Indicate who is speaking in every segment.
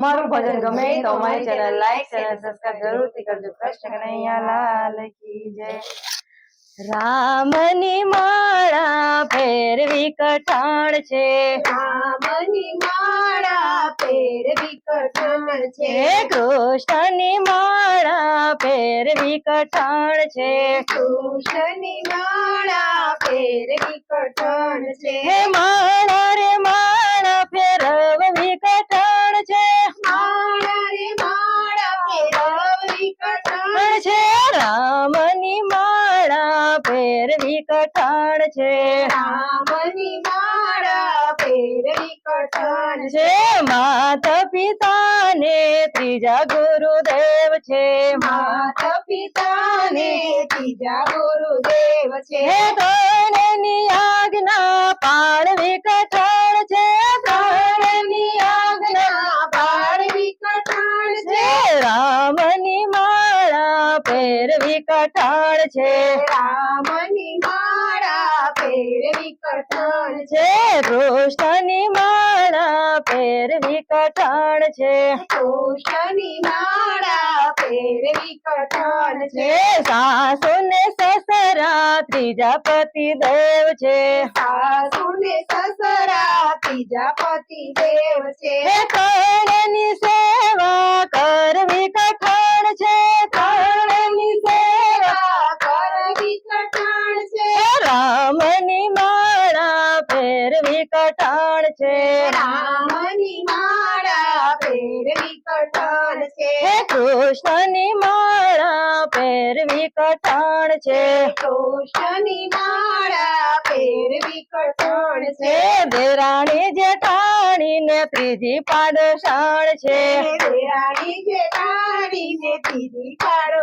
Speaker 1: મારું ભજન ગમે તો અમારી ચેનલ લાઈક ચેનલ સબસ્ક્રાઇબ જરૂરથી કરજો. કૃષ્ણ કનૈયા લાલ કી જય. રામની માળા ફેરવી કઠાણ છે.
Speaker 2: રામની માળા ફેરવી કઠણ છે.
Speaker 1: કૃષ્ણની માળા ફેરવી કઠાણ છે.
Speaker 2: કૃષ્ણની માળા ફેરવી કઠણ છે.
Speaker 1: માળા રે માળા ફેરવવી કઠાણ છે. રામની માળા ફેરવી કઠણ છે. માતા પિતાને ત્રીજા ગુરુદેવ છે.
Speaker 2: માતા પિતાને ત્રીજા ગુરુદેવ છે.
Speaker 1: હે ત્રણની આજ્ઞા પાળવી કઠણ છે. ત્રણની આજ્ઞા
Speaker 2: પાળવી કઠણ છે.
Speaker 1: રામની માળા ફેરવી કઠણ છે.
Speaker 2: રામની માળા ફેરવી કઠણ છે.
Speaker 1: કૃષ્ણની માળા પહેરવી કઠણ છે.
Speaker 2: કૃષ્ણની માળા પહેરવી કઠણ છે.
Speaker 1: સાસુ ને સસરા ત્રીજા પતિ દેવ છે.
Speaker 2: સાસુ ને સસરા ત્રીજા પતિ દેવ છે.
Speaker 1: હે કઠાણ છે. રામની માળા પહેરવી કઠણ છે. હે કૃષ્ણની માળા પહેરવી કઠણ છે.
Speaker 2: કૃષ્ણની માળા પહેરવી કઠણ છે.
Speaker 1: દેરાણી જેઠાણી ને ત્રીજી પાડશાણ છે.
Speaker 2: દેરાણી જેઠાણી ને ત્રીજી પાડોશણ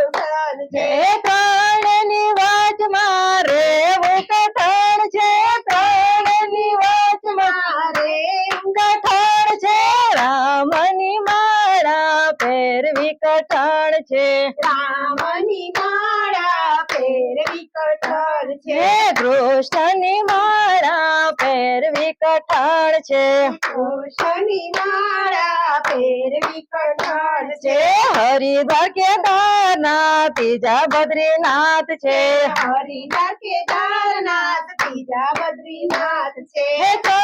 Speaker 2: છે?
Speaker 1: રામની માળા પહેરવી કઠણ છે. કૃષ્ણની માળા પહેરવી કઠણ છે.
Speaker 2: કૃષ્ણની માળા પહેરવી કઠણ
Speaker 1: છે. હરિદ્વાર કેદારનાથ ત્રીજા બદ્રીનાથ છે.
Speaker 2: હરિના કેદારનાથ ત્રીજા બદ્રીનાથ છે.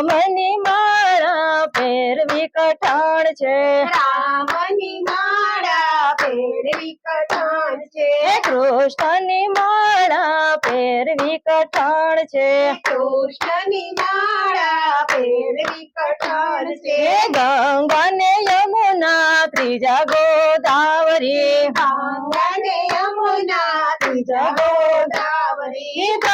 Speaker 1: રામની માળા ફેરવી કઠાણ છે.
Speaker 2: રામની માળા ફેરવી કઠણ છે.
Speaker 1: કૃષ્ણની માળા ફેરવી કઠાણ છે.
Speaker 2: કૃષ્ણની માળા ફેરવી કઠણ છે.
Speaker 1: ગંગા ને યમુના ત્રીજા ગોદાવરી.
Speaker 2: ગંગા ને યમુના ત્રીજા ગોદાવરી.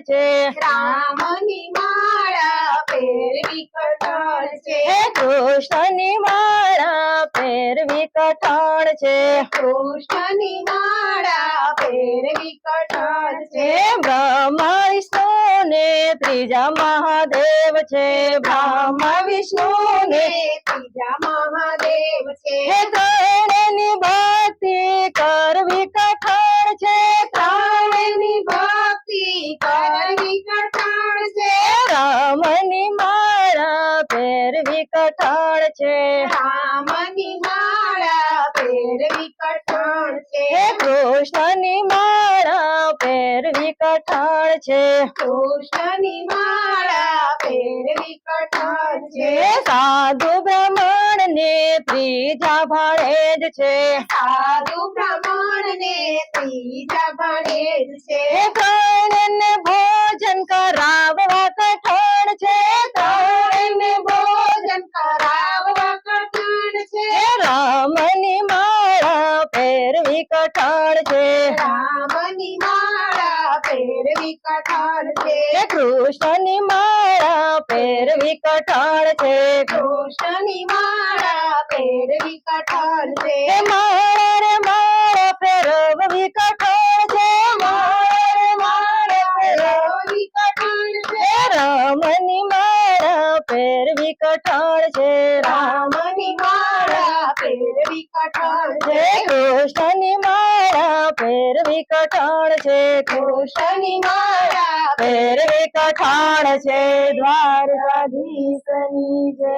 Speaker 1: છે. રામની માળા પહેરવી કઠણ છે. કૃષ્ણની માળા પહેરવી કઠણ છે.
Speaker 2: કૃષ્ણની માળા પહેરવી કઠણ છે.
Speaker 1: બ્રહ્મા વિષ્ણુ ને ત્રીજા મહાદેવ છે. બ્રહ્મા વિષ્ણુ ને
Speaker 2: છે?
Speaker 1: રામની માળા પહેરવી કઠણ છે. કૃષ્ણની માળા પહેરવી કઠણ છે.
Speaker 2: કૃષ્ણની માળા પહેરવી કઠણ છે.
Speaker 1: સાધુ બ્રાહ્મણ ને ત્રીજા ભાળે જ છે.
Speaker 2: સાધુ બ્રાહ્મણ ને ત્રીજા ભણે જ છે.
Speaker 1: કઠણશે રામની માળા
Speaker 2: પહેરવી
Speaker 1: કઠણશે કૃષ્ણની માળા પહેરવી કઠણશે
Speaker 2: કૃષ્ણની માળા પહેરવી
Speaker 1: કઠણશે માળા રે માળા પહેરવી કઠણશે માળા રે માળા પહેરવી કઠણશે
Speaker 2: રામની માળા પહેરવી
Speaker 1: કઠણશે રામ ફેરવી કઠણ છે.
Speaker 2: કૃષ્ણની માળા
Speaker 1: ફેરવી કઠણ છે. દ્વારકાધીશની જય.